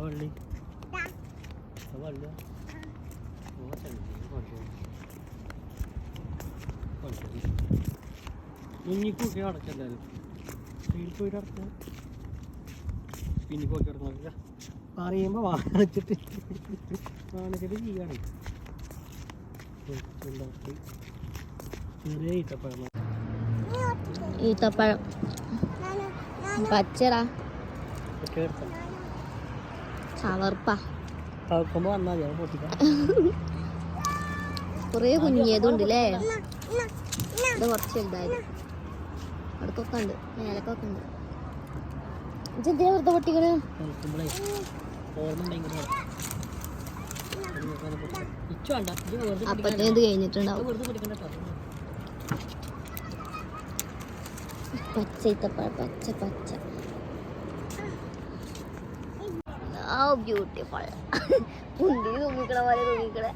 വള്ളി വള്ളി കുഞ്ഞിക്കൊക്കെ അടച്ചല്ലാരും വീട്ടിൽ പോയിട്ട് അടച്ച പിന്നിക്കൊക്കെ അടക്കണ പറയുമ്പോ വാങ്ങിച്ചിട്ട് വാങ്ങിച്ചിട്ട് ചെയ്യാണ് ചെറിയ ഈത്തപ്പഴം. പച്ചടാ. ചവർപ്പ. കുറേ കുഞ്ഞിയതുണ്ട് അല്ലേ ഇത് കുറച്ച് വലുതായത്. അടുത്തൊക്കെ ഉണ്ട്. മേലക്കൊക്കെ ഉണ്ട്. ഇതെന്തിനാ വെറുതെ പൊട്ടിക്കണ്? അപ്പത്തേത് ഓർമ്മ ഉണ്ടെങ്കിൽ ഇച്ചു വേണ്ട ഇത് വെറുതെ അപ്പത്തേന് ഇത് കഴിഞ്ഞിട്ടുണ്ടാവും വെറുതെ പൊടിക്കണ്ട കേട്ടോ പച്ച ഈത്തപ്പഴം പച്ച പച്ച ബ്യൂട്ടിഫുൾ മുന്തിരി തൂങ്ങിക്കണ പോലെ തൂങ്ങിക്കണേ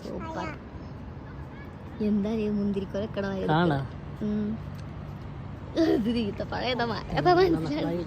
സൂപ്പർ എന്താ ഈ മുന്തിരിക്കൊരക്കണ പോലെ ഇത് ഈത്തപ്പഴം ഏതാ മനസ്സിലായി